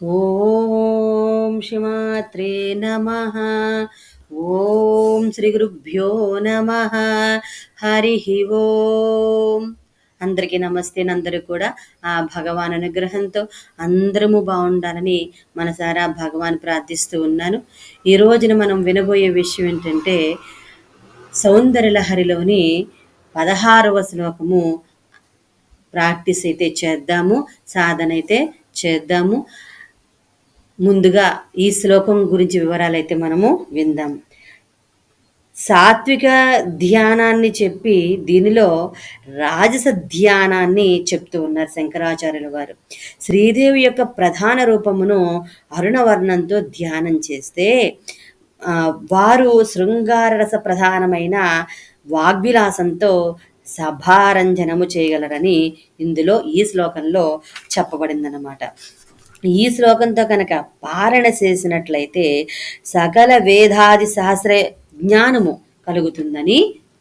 ఓం శిమాత్రే నమ. ఓం శ్రీ గురుభ్యో నమ. హరి ఓం. అందరికీ నమస్తే. అందరూ కూడా ఆ భగవాన్ అనుగ్రహంతో అందరము బాగుండాలని మనసారా భగవాన్ ప్రార్థిస్తూ ఉన్నాను. ఈ రోజున మనం వినబోయే విషయం ఏంటంటే సౌందర్యలహరిలోని పదహారవ శ్లోకము ప్రాక్టీస్ అయితే చేద్దాము సాధన అయితే చేద్దాము. ముందుగా ఈ శ్లోకం గురించి వివరాలు అయితే మనము విందాం. సాత్విక ధ్యానాన్ని చెప్పి దీనిలో రాజస ధ్యానాన్ని చెప్తూ ఉన్నారు శంకరాచార్యుల వారు శ్రీదేవి యొక్క ప్రధాన రూపమును అరుణవర్ణంతో ధ్యానం చేస్తే వారు శృంగారరస ప్రధానమైన వాగ్విలాసంతో సభారంజనము చేయగలరని ఇందులో ఈ శ్లోకంలో చెప్పబడిందన్నమాట. ఈ శ్లోకంతో కనుక పారణ చేసినట్లయితే సకల వేదాది సహస్ర జ్ఞానము కలుగుతుందని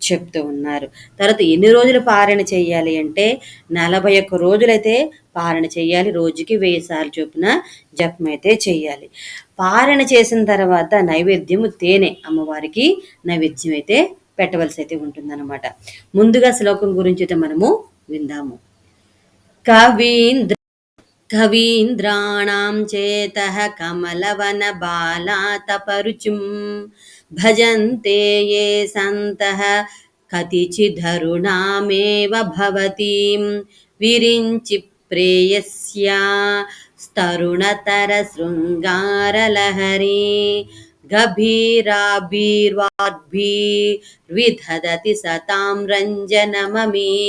చెప్తూ ఉన్నారు. తర్వాత ఎన్ని రోజులు పారణ చేయాలి అంటే నలభై ఒక్క రోజులైతే పారణ చేయాలి. రోజుకి వెయ్యి సార్లు చొప్పున జపం అయితే చేయాలి. పారణ చేసిన తర్వాత నైవేద్యము తేనె అమ్మవారికి నైవేద్యం అయితే పెట్టవలసి అయితే ఉంటుందన్నమాట. ముందుగా శ్లోకం గురించి అయితే మనము విందాము. కవీంద్ర కవీంద్రాణం చేత కమలవన బాలాతపరుచుం భజంతే ఏ సంత కతిచిధరుణామేవ భవతీం. విరించి ప్రేయస్యా స్తరుణతర శృంగారలహరీ గభీరాభీర్వాద్భీర్విధదతి సతాం రంజనమీ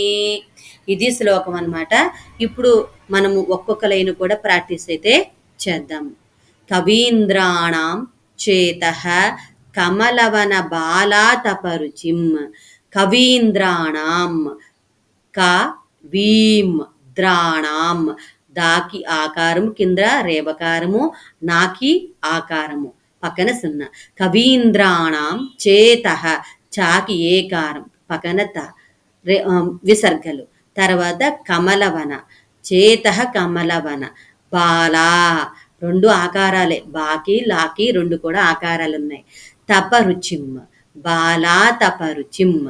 ఇది శ్లోకం అనమాట ఇప్పుడు మనము ఒక్కొక్క లైన్ కూడా ప్రాక్టీస్ అయితే చేద్దాం. కవీంద్రాణం చేత కమలవన బాలాతపరుచిం. కవీంద్రాణం క వీం ద్రాణం దాకి ఆకారము కింద రేవకారము నాకి ఆకారము. పక్కన సున్నా కవీంద్రాణం చేత చాకి ఏకారం. పక్కన త విసర్గలు. తర్వాత కమలవన. చేత కమలవన. బాలా. రెండు ఆకారాలే. బాకి లాకి రెండు కూడా ఆకారాలు ఉన్నాయి తపరుచిమ్మ. బాలా తపరుచిమ్మ.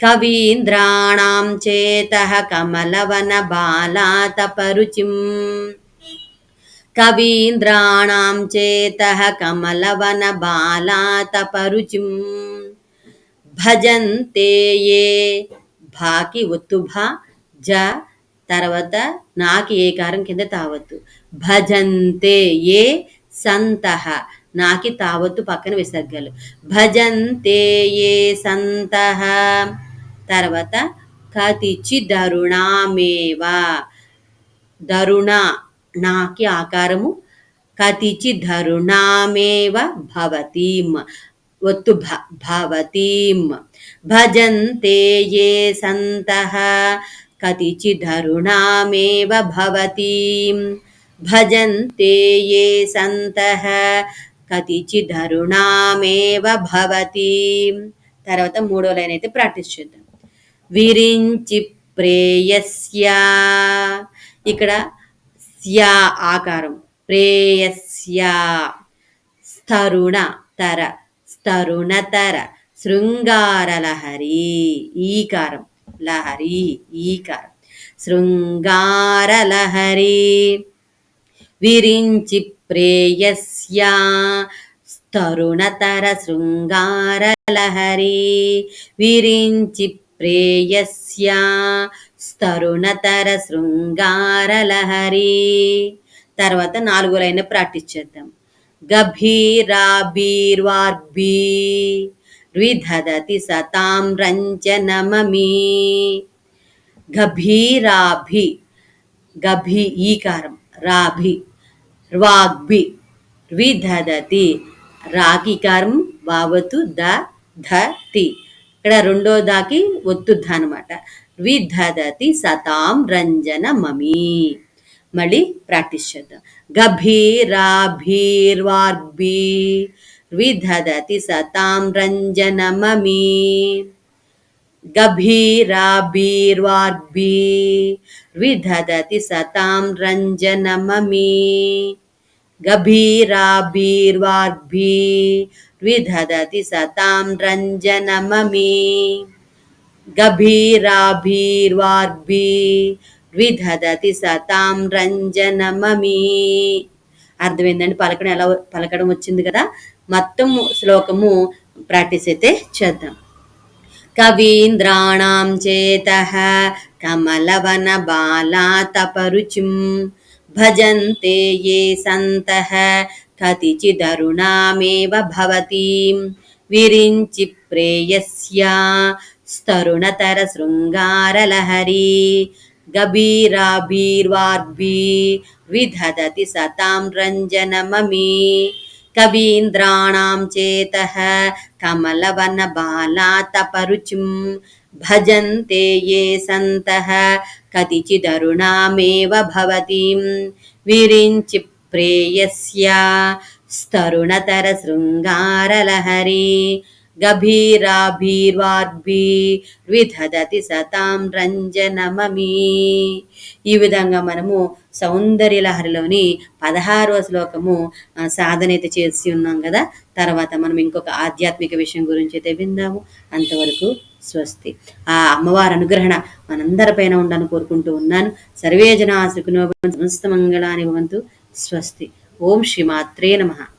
కవీంద్రాణం చేత కమలవన. బాలా తపరుచిం కవీంద్రాణం చేత కమలవన బాలాతపరుచిం భజంతే ఏ భాకి ఒత్తు భా జ తర్వాత నాకి ఏకారం కింద తావత్తు. భజంతే ఏ సంతహ నాకి తావత్తు పక్కన విసర్గలు. భజంతే ఏ సంత తర్వాత కతిచి దరుణామేవా దరుణ నాకి ఆకారము కతిచి ధరుణామేవ భవతీం ఒత్తు భ భవతీం. భజంతే ఏ సంతః కతిచి ధరుణామేవ భవతీం. భజంతే ఏ సంతః కతిచి ధరుణామేవ భవతీం. తర్వాత మూడో లైన్ అయితే ప్రాక్టీస్ చేద్దాం. విరించి ప్రేయస్యా. ఇక్కడ స్యా ఆకారం. ప్రేయస్యా స్తరుణ తర స్తరుణతర శృంగార లహరి ఈకారం. లహరి. ఈకారం. శృంగార లహరి విరించి ప్రేయస్యా స్తరుణతర శృంగార లహరి విరించి ప్రేయస్యా స్తరుణతర శృంగారలహరి తర్వాత నాలుగు లైన్ ప్రాక్టీస్ చేద్దాం. గభీరాభీర్వార్భీ విధదతి సతాం రంజనమీ గభీరాభి గభీ ఈకారం రాభి వాగ్భి విధదతి రాకికారం వావతు ద ధతి ఇక్కడ రెండో దాకి ఒత్తుద్ద అనమాట ವಿಧದತಿ ಸತಾಂ ರಂಜನ ಮಮಿ ಮಳಿ ಪ್ರಾಕ್ಟೀಸ್ చేద్దాం గభీరాభీర్వార్భీ విధదతి సతాం రంజన మమీ గభీరాభీర్వార్భీ విధదతి సతాం రంజన మమీ గభీరాభీర్వార్భీ విధదతి సతాం రంజన మమీ గభీరాభీర్వార్భీ విధదతి సతాం రంజనమమీ. అర్థమైందండి? పలకడం ఎలా పలకడం వచ్చింది కదా? మొత్తం శ్లోకము ప్రాక్టీస్ అయితే చేద్దాం. కవీంద్రాణం చేత కమలవన బాలాతపరుచిం భజంతే ఏ సంత కతిచిదరుణామేవ భవతీం విరించి ప్రేయస్యా స్తరుణతర శృంగారలహరీ గభీరాభీర్వార్భీ విధదతి సతాం రంజనమమీ కవీంద్రాణాం చేత కమలవన బాలాతపరుచిం భజంతే ఏ సంతః కతిచిదరుణామేవ భవతీం విరించి ప్రేయస్య స్తరుణతర శృంగారలహరీ గభీరాభీర్వార్భీ విధదతి సతాం రంజనమమీ. ఈ విధంగా మనము సౌందర్య లహరిలోని పదహారవ శ్లోకము సాధన అయితే చేసి ఉన్నాం కదా. తర్వాత మనం ఇంకొక ఆధ్యాత్మిక విషయం గురించి అయితే విందాము. అంతవరకు స్వస్తి. ఆ అమ్మవారి అనుగ్రహణ మనందరిపైన ఉండాలని కోరుకుంటూ ఉన్నాను. సర్వే జనా సుఖినో భవంతు, సమస్త మంగళాని భవంతు. స్వస్తి. ఓం శ్రీమాత్రే నమః.